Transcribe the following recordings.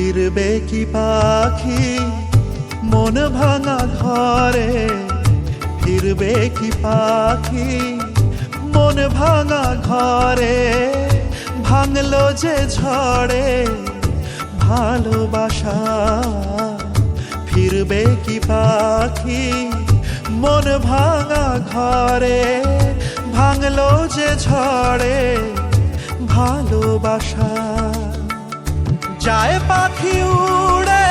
ফিরবে কি পাখি মন ভাঙা ঘরে ফিরবে কি পাখি? মন ভাঙা ঘরে ভাঙলো যে ঝড়ে ভালোবাসা। ফিরবে কি পাখি? মন ভাঙা ঘরে ভাঙলো যে ঝড়ে ভালোবাসা। যায় পাখি উড়ে,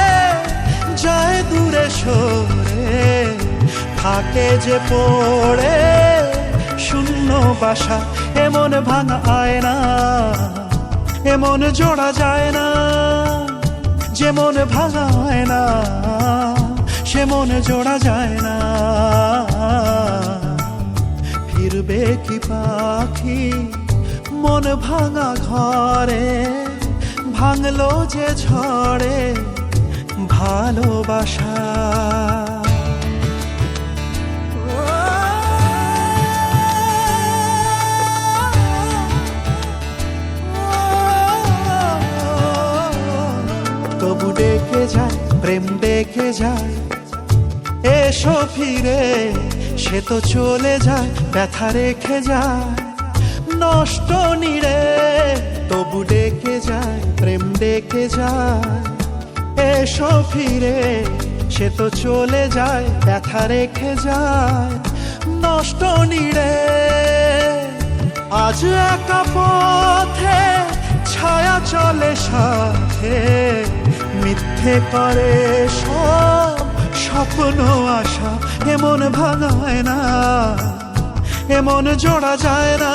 যায় দূরে সরে। থাকে যে পড়ে, শূন্য বাসা, এমন ভাঙা আয় না এমন জোড়া যায় না। যেমন ভাঙা হয় না সে মনে জোড়া যায় না। ফিরবে কি পাখি মন ভাঙা ঘরে? ভাঙলো যে ঝড়ে ভালোবাসা। তবু ডেকে যায়, প্রেম ডেকে যায়। এসো ফিরে, সে তো চলে যায়, ব্যথা রেখে যায়। নষ্ট নিড়ে ডেকে যায়। এসো ফিরে, সে তো চলে যায়, ব্যথা রেখে যায়। নষ্ট নিড়ে, আজ একা পথে ছায়া চলে সাথে। মিথ্যে করে সব স্বপ্ন, আশা এমন ভাঙায় না। এমন জোড়া যায় না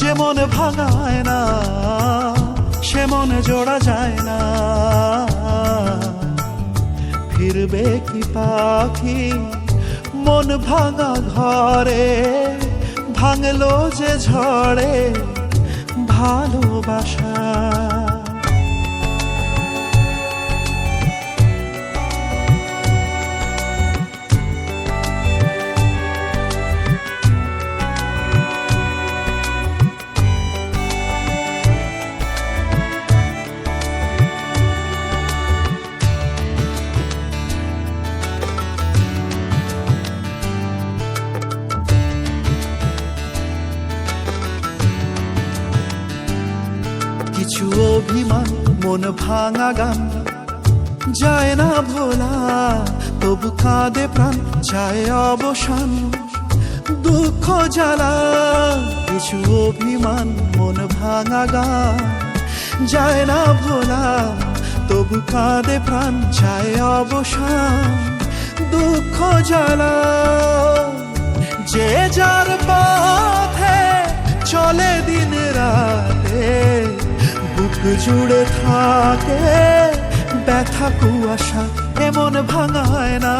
যেমন ভাঙায় না। সে মনে জোড়া যায় না। ফিরবে কি পাখি? মন ভাঙা ঘরে, ভাঙলো যে ঝড়ে, ভালোবাসা। কিছু অভিমান, মন ভাঙা গান। যায় না ভোলা, তবু কাঁদে প্রাণ, যায় অবসান। দুঃখ জ্বালা, কিছু অভিমান, মন ভাঙা গান। যায় না ভোলা, তবু কাঁদে প্রাণ, যায় অবসান। দুঃখ জ্বালা, যে যার পথে জুড়ে থাকে ব্যথা, কুয়াশা, এমন ভাঙায় না,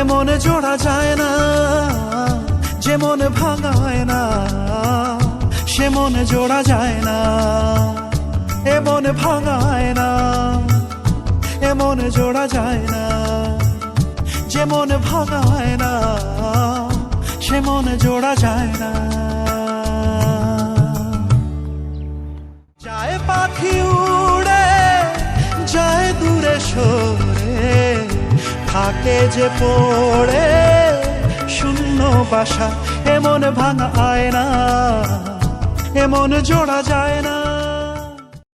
এমন জোড়া যায় না, যেমন ভাঙায় না সে মন জোড়া যায় না, এমন ভাঙায় না, এমন জোড়া যায় না, যেমন ভাঙায় না সে মন জোড়া যায় না। থাকে যে পড়ে শূন্য বাসা এমন ভাঙা আয় না এমন জোড়া যায় না।